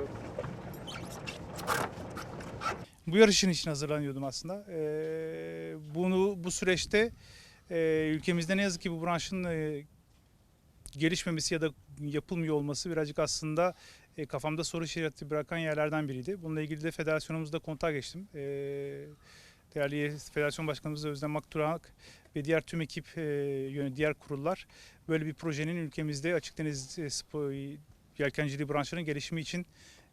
yok. Bu yarışın için hazırlanıyordum aslında. Ee, bunu bu süreçte e, ülkemizde ne yazık ki bu branşın e, gelişmemesi ya da yapılmıyor olması birazcık aslında e, kafamda soru işareti bırakan yerlerden biriydi. Bununla ilgili de federasyonumuzda kontağa geçtim. E, değerli Federasyon Başkanımız Özlem Makturak ve diğer tüm ekip, e, diğer kurullar böyle bir projenin ülkemizde açık deniz e, spor, yelkenciliği branşının gelişimi için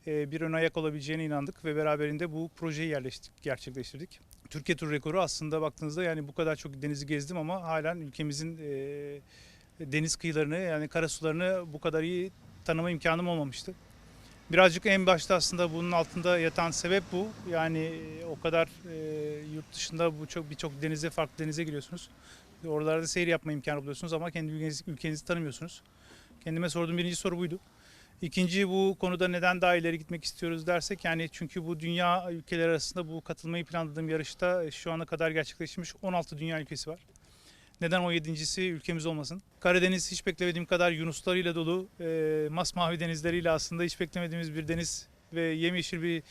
bir ön ayak olabileceğine inandık ve beraberinde bu projeyi yerleştik, gerçekleştirdik. Türkiye tur rekoru aslında baktığınızda yani bu kadar çok denizi gezdim ama halen ülkemizin e, deniz kıyılarını yani karasularını bu kadar iyi tanıma imkanım olmamıştı. Birazcık en başta aslında bunun altında yatan sebep bu. Yani e, o kadar e, yurt dışında bu çok birçok denize farklı denize giriyorsunuz. Oralarda seyir yapma imkanı buluyorsunuz ama kendi ülkenizi, ülkenizi tanımıyorsunuz. Kendime sorduğum birinci soru buydu. İkinci bu konuda neden daha ileri gitmek istiyoruz dersek yani çünkü bu dünya ülkeleri arasında bu katılmayı planladığım yarışta e, şu ana kadar gerçekleşmiş 16 dünya ülkesi var. Neden 17.si ülkemiz olmasın? Karadeniz hiç beklemediğim kadar yunuslarıyla dolu, e, masmavi denizleriyle aslında hiç beklemediğimiz bir deniz ve yemyeşil bir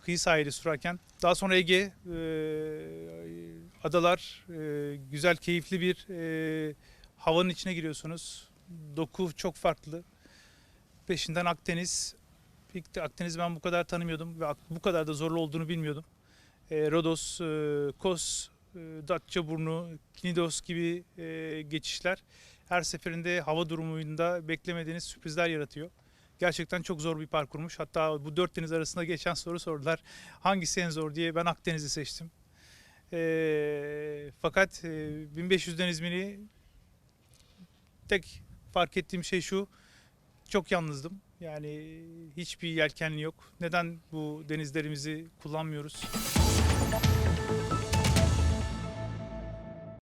kıyı sahili sürerken. Daha sonra Ege, e, adalar, e, güzel, keyifli bir e, havanın içine giriyorsunuz. Doku çok farklı. Peşinden Akdeniz. İlk de Akdeniz'i ben bu kadar tanımıyordum ve bu kadar da zorlu olduğunu bilmiyordum. E, Rodos, e, Kos, e, Datçaburnu, Knidos gibi e, geçişler her seferinde hava durumunda beklemediğiniz sürprizler yaratıyor. Gerçekten çok zor bir parkurmuş. Hatta bu dört deniz arasında geçen soru sordular. Hangisi en zor diye ben Akdeniz'i seçtim. E, fakat e, 1500 deniz mili tek fark ettiğim şey şu. Çok yalnızdım. Yani hiçbir yelkenli yok. Neden bu denizlerimizi kullanmıyoruz?